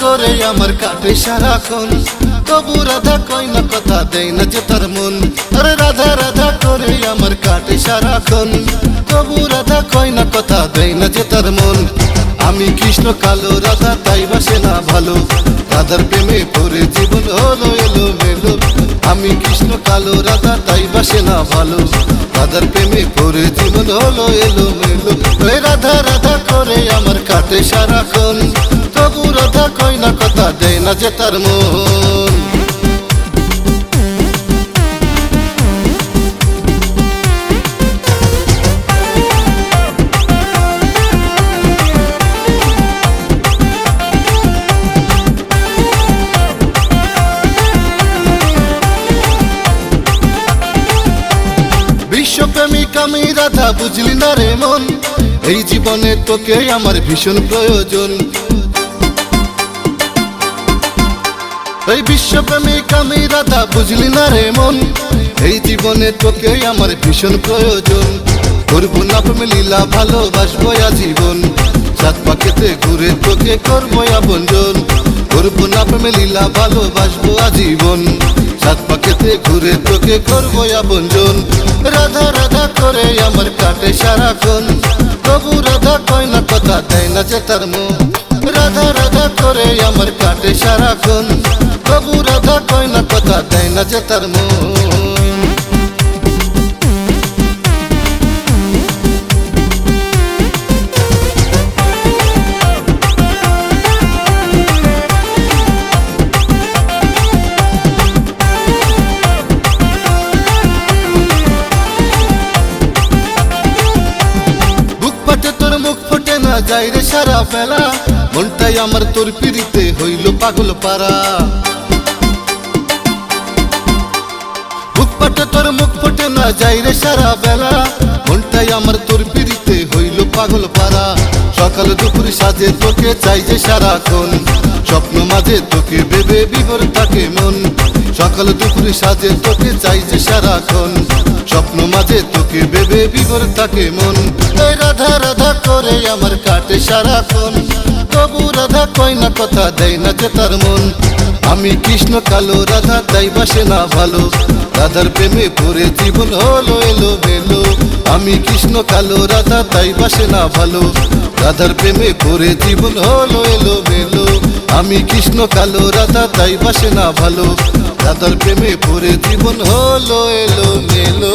করে আমার কাটে সারা সারাক্ষণ। তবু রাধা কই না কথা দেয় না যে তার মন। আরে রাধা রাধা করে আমার কাটে সারা সারাক্ষণ। তবু রাধা কই না কথা দেয় না যে তার মন। আমি কৃষ্ণ কালো রাধা, তাই বাসে না ভালো। রাধার প্রেমে পড়ে জীবন হলো এলো মেলো আমি কৃষ্ণ কালো রাধা, তাই বাসে না ভালো। রাধার প্রেমে পড়ে জীবন হলো এলো মেলো রাধা রাধা করে আমার কাটে সারা সারাক্ষণ। দেয় না যে তার মন। বুঝলি না রে মন? এই জীবনে তোকে আমার ভীষণ প্রয়োজন। এই বিশ্বপ্রেমিক আমি রাধা, বুঝলি না রে মন? এই জীবনে তোকে আমার ভীষণ প্রয়োজন। করব না লীলা ভালোবাসবো জীবন সাত পাকেতে ঘুরে তোকে করব আপনজন। করব না লীলা ভালোবাসবো আজীবন। সাত পাকেতে ঘুরে তোকে করব আপনজন। রাধা রাধা করে আমার কাটে সারাক্ষণ। তবু রাধা কয় না, কথা দেয় না যে তার মন। রাধা রাধা করে আমার কাটে সারাক্ষণ। তবু রাধা কয় না কথা দেয় না যে তার মন বুক ফাটে তোর মুখ ফোটে না যাই রে সারা ফেলা মনটাই আমার তোর পিড়িতে হইল পাগল পারা ফোটে যাই রে সারা বেলা। মনটাই আমার তোর পিড়িতে হইল পাগল পারা সকাল দুপুর সাজে তোকে চাই যে সারাক্ষণ। স্বপ্ন মাঝে তোকে ভেবে বিভোর থাকে মন। সকাল দুপুর সাজে তোকে চাই যে সারাক্ষণ। স্বপ্ন মাঝে তোকে ভেবে বিভোর থাকে মন। এই রাধা রাধা করে আমার কাটে সারাক্ষণ। তবু রাধা কই না, কথা দেয় না যে তার মন। আমি কৃষ্ণ কালো, রাধা তাই বাসে না ভালো। রাধার প্রেমে পড়ে জীবন হলো এলো মেলো আমি কৃষ্ণ কালো, রাধা তাই বাসে না ভালো। রাধার প্রেমে পড়ে জীবন হলো এলো মেলো আমি কৃষ্ণ কালো, রাধা তাই বাসে না ভালো। রাধার প্রেমে পড়ে জীবন হলো এলো মেলো